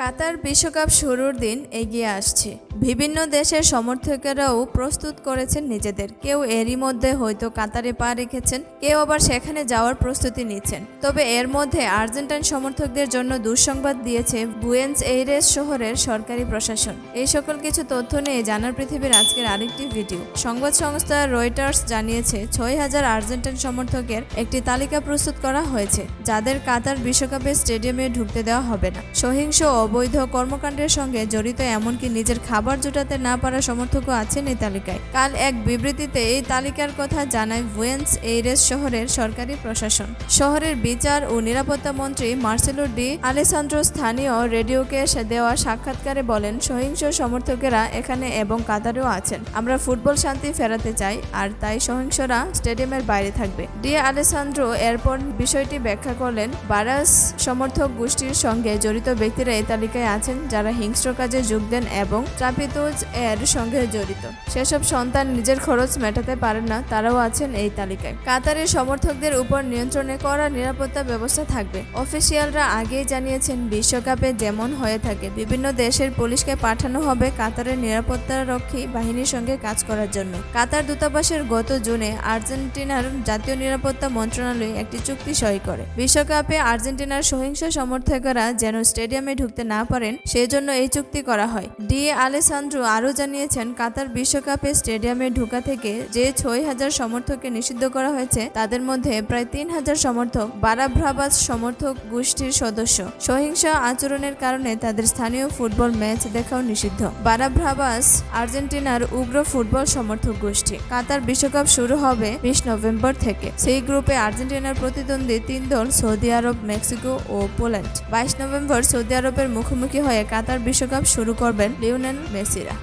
কাতার বিশ্বকাপ শুরুর দিন এগিয়ে আসছে। বিভিন্ন দেশের সমর্থকেরাও প্রস্তুত করেছেন নিজেদের। কেউ এরই মধ্যে হয়তো কাতারে পা রেখেছেন, কেউ আবার সেখানে যাওয়ার প্রস্তুতি নিচ্ছেন। তবে এর মধ্যে আর্জেন্টাইন সমর্থকদের জন্য দুঃসংবাদ দিয়েছে বুয়েন্স এইরেস শহরের সরকারি প্রশাসন। এই সকল কিছু তথ্য নিয়ে জানার পৃথিবীর আজকের আরেকটি ভিডিও। সংবাদ সংস্থা রয়টার্স জানিয়েছে, ছয় হাজার আর্জেন্টাইন সমর্থকের একটি তালিকা প্রস্তুত করা হয়েছে, যাদের কাতার বিশ্বকাপের স্টেডিয়ামে ঢুকতে দেওয়া হবে না। সহিংস অবৈধ কর্মকাণ্ডের সঙ্গে জড়িত, এমনকি নিজের খাবার জোটাতে না পারা সমর্থকও আছেন এই তালিকায়। কাল এক বিবৃতিতে এই তালিকার কথা জানায় বুয়েন্স এইরেস শহরের সরকারি প্রশাসন। শহরের বিচার ও নিরাপত্তা মন্ত্রী মার্সেলো ডি আলেসান্দ্রো স্থানীয় রেডিওকে দেওয়া সাক্ষাৎকারে বলেন, সহিংস সমর্থকেরা এখানে এবং কাতারেও আছেন। আমরা ফুটবল শান্তি ফেরাতে চাই, আর তাই সহিংসরা স্টেডিয়ামের বাইরে থাকবে। ডি আলেসান্দ্রো এরপর বিষয়টি ব্যাখ্যা করলেন, বারাস সমর্থক গোষ্ঠীর সঙ্গে জড়িত ব্যক্তিরা এই তালিকায় আছেন যারা হিংস্র কাজে যোগ দেন এবং ট্রাপিতোজ এর সঙ্গে জড়িত। সেসব সন্তান নিজের খরচ মেটাতে পারেন না, তারাও আছেন এই তালিকায়। কাতারের সমর্থকদের উপর নিয়ন্ত্রণে করা নিরাপত্তা ব্যবস্থা থাকবে। অফিসিয়ালরা আগেই জানিয়েছেন, বিশ্বকাপে যেমন হয়ে থাকে, বিভিন্ন দেশের পুলিশকে পাঠানো হবে কাতারের নিরাপত্তা রক্ষী বাহিনীর সঙ্গে কাজ করার জন্য। কাতার দূতাবাসের গত জুনে আর্জেন্টিনার জাতীয় নিরাপত্তা মন্ত্রণালয় একটি চুক্তি সই করে। বিশ্বকাপে আর্জেন্টিনার সহিংস সমর্থকেরা যেন স্টেডিয়ামে ঢুকতে না পারেন, সেজন্য এই চুক্তি করা হয়। ডি. আলেসান্দ্রো আরও জানিয়েছেন, কাতার বিশ্বকাপে স্টেডিয়ামে ঢোকা থেকে যে ছয় হাজার সমর্থককে নিষিদ্ধ করা হয়েছে, তাদের মধ্যে প্রায় তিন হাজার সমর্থক বারাভ্রাবাস সমর্থক গোষ্ঠীর সদস্য। সহিংস আচরণের কারণে তাদের স্থানীয় ফুটবল ম্যাচ দেখাও নিষিদ্ধ। বারাভ্রাবাস, আর্জেন্টিনার উগ্র ফুটবল সমর্থক গোষ্ঠী। কাতার বিশ্বকাপ শুরু হবে বিশ নভেম্বর থেকে। সেই গ্রুপে আর্জেন্টিনার প্রতিদ্বন্দ্বী তিন দল সৌদি আরব, মেক্সিকো ও পোল্যান্ড। বাইশ নভেম্বর সৌদি আরবের মুখোমুখি হয়ে কাতার বিশ্বকাপ শুরু করবেন লিওনেল মেসিরা।